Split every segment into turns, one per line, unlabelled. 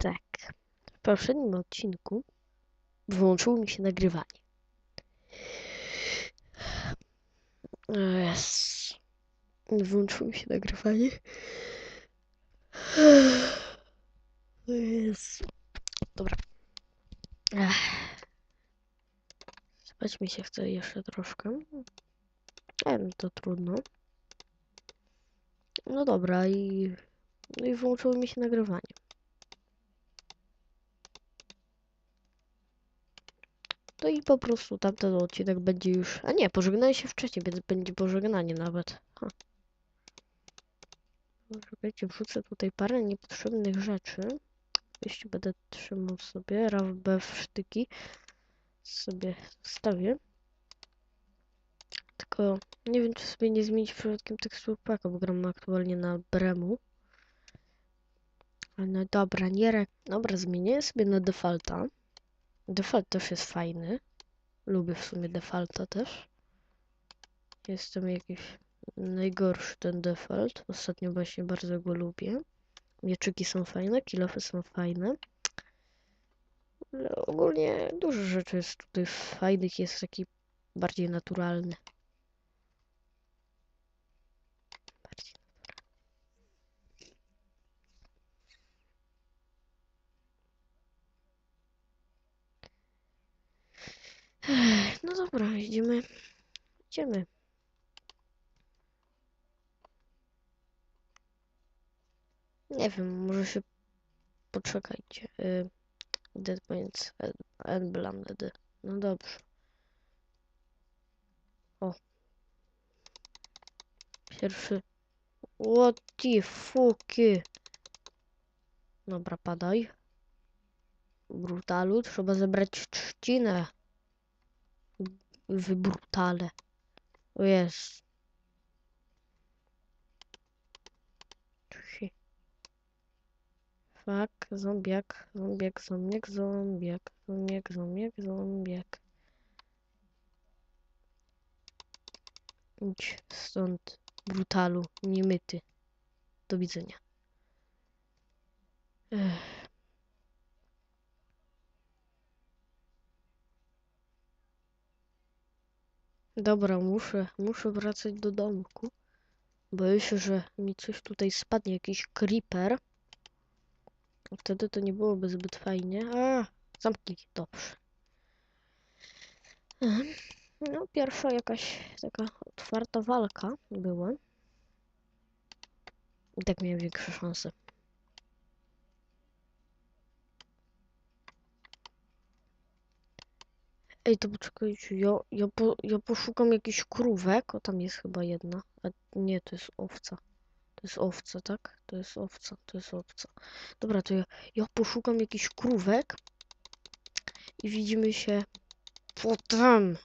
Tak. W poprzednim odcinku wyłączyło mi się nagrywanie. Yes. Wyłączyło mi się nagrywanie. Jest. Dobra. Spać mi się chce jeszcze troszkę. Ale no to trudno. No dobra i... No i wyłączyło mi się nagrywanie. No i po prostu tamten odcinek będzie już... A nie, pożegnanie się wcześniej, więc będzie pożegnanie nawet. Ha. Czekajcie, wrzucę tutaj parę niepotrzebnych rzeczy. Jeśli będę trzymał sobie, RAW B w sztyki sobie wstawię. Tylko nie wiem, czy sobie nie zmienić przypadkiem tekstur paka, bo gram aktualnie na Bremu. No dobra, nie re... Dobra, zmienię sobie na defaulta. Default też jest fajny. Lubię w sumie defaulta też. Jestem jakiś najgorszy ten default. Ostatnio właśnie bardzo go lubię. Mieczyki są fajne, kilofy są fajne. Ale ogólnie dużo rzeczy jest tutaj fajnych, jest taki bardziej naturalny. Bardziej naturalny. No dobra, idziemy. Idziemy. Nie wiem, może się poczekajcie. Y, Dead Points Unblended. No dobrze. O. Pierwszy. What the fucky? Dobra, padaj. Brutalu, trzeba zebrać trzcinę. W brutale. O jest. Fuck, zombiak, zombiak, zombiak, zombiak, zombiak, zombiak, zombiak. Idź stąd, brutalu, niemyty. Do widzenia. Ech. Dobra, muszę, muszę wracać do domku. Boję się, że mi coś tutaj spadnie, jakiś creeper. Wtedy to nie byłoby zbyt fajnie. A, zamknij, dobrze. Mhm. No, pierwsza jakaś taka otwarta walka była. I tak miałem większe szanse. Ej, to poczekajcie, ja, ja, po, ja poszukam jakichś krówek. O, tam jest chyba jedna. A nie, to jest owca. To jest owca, tak? To jest owca, to jest owca. Dobra, to ja, ja poszukam jakichś krówek i widzimy się potem.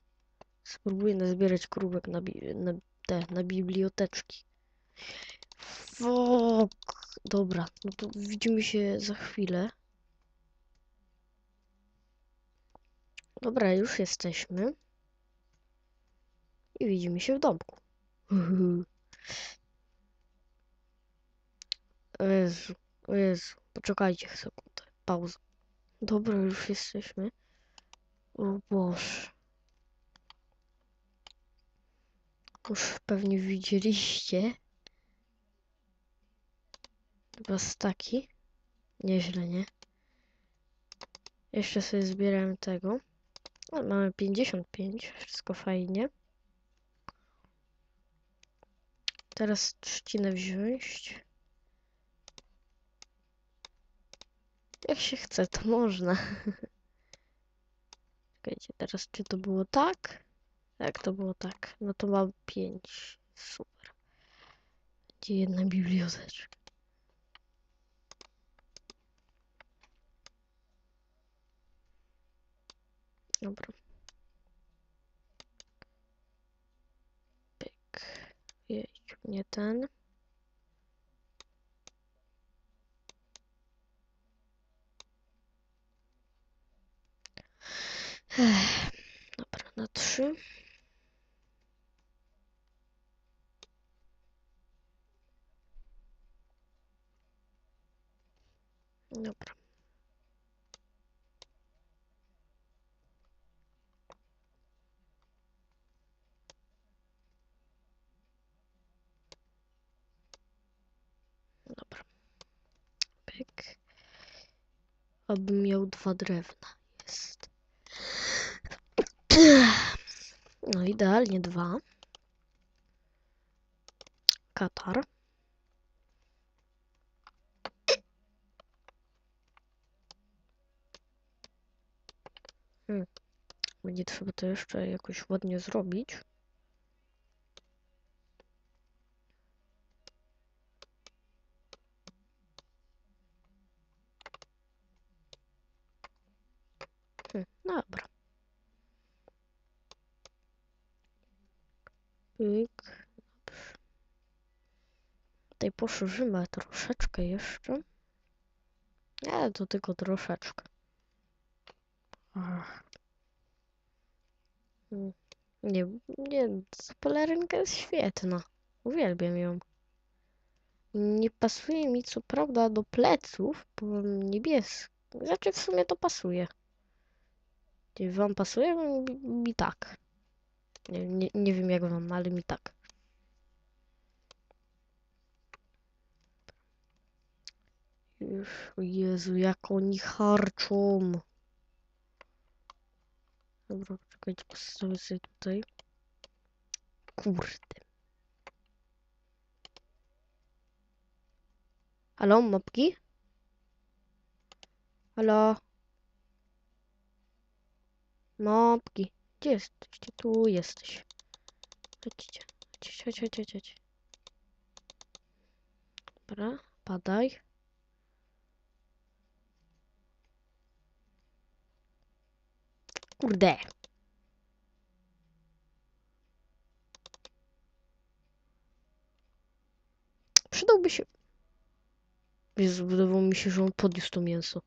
Spróbuję nazbierać krówek na, bi- na te, na biblioteczki. Fuck. Dobra, no to widzimy się za chwilę. Dobra, już jesteśmy. I widzimy się w domku. O Jezu, o Jezu, poczekajcie sekundę, pauza. Dobra, już jesteśmy. O Boże. Już pewnie widzieliście. Chyba staki. Nieźle, nie? Jeszcze sobie zbierałem tego. O, mamy 55, wszystko fajnie. Teraz trzcinę wziąć. Jak się chce, to można. Czekajcie, teraz czy to było tak? Tak, to było tak. No to mam 5. Super. Będzie jedna biblioteczka. Dobra. Pyk. Jejciu, nie ten. Ech, Dobra, na trzy. Dobra. Abym miał dwa drewna. Jest. No idealnie dwa. Katar. Hmm. Będzie trzeba to jeszcze jakoś ładnie zrobić. Hmm, dobra. Pyk. Tutaj poszerzymy troszeczkę jeszcze. Nie, to tylko troszeczkę. Ach. Nie, nie, pelerynka jest świetna. Uwielbiam ją. Nie pasuje mi co prawda do pleców, bo niebieski. Znaczy w sumie to pasuje. Nie wam pasuje? Mi, tak. Nie, nie, nie wiem jak wam, ale mi tak. Już, Jezu, jak oni harczą. Dobra, czekajcie, postawię sobie tutaj. Kurde. Halo, mopki? Halo? Mopki. Gdzie jesteście? Tu jesteś. Chodźcie. Chodź, chodź, chodź, chodź, chodź. Dobra, padaj. Kurde. Przydałby się... Wydawało mi się, że on podniósł to mięso.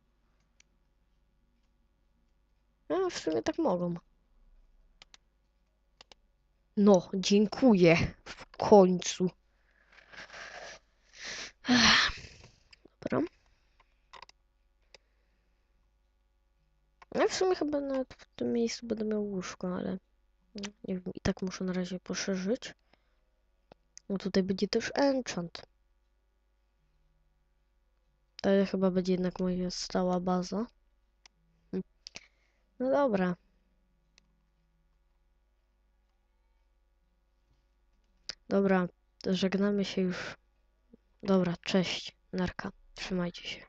A, w sumie tak mogą. No, dziękuję. W końcu. Dobra. Ja w sumie chyba nawet w tym miejscu będę miał łóżko, ale no, nie wiem, i tak muszę na razie poszerzyć. No tutaj będzie też enchant. To chyba będzie jednak moja stała baza. No dobra. Dobra, żegnamy się już. Dobra, cześć, narka. Trzymajcie się.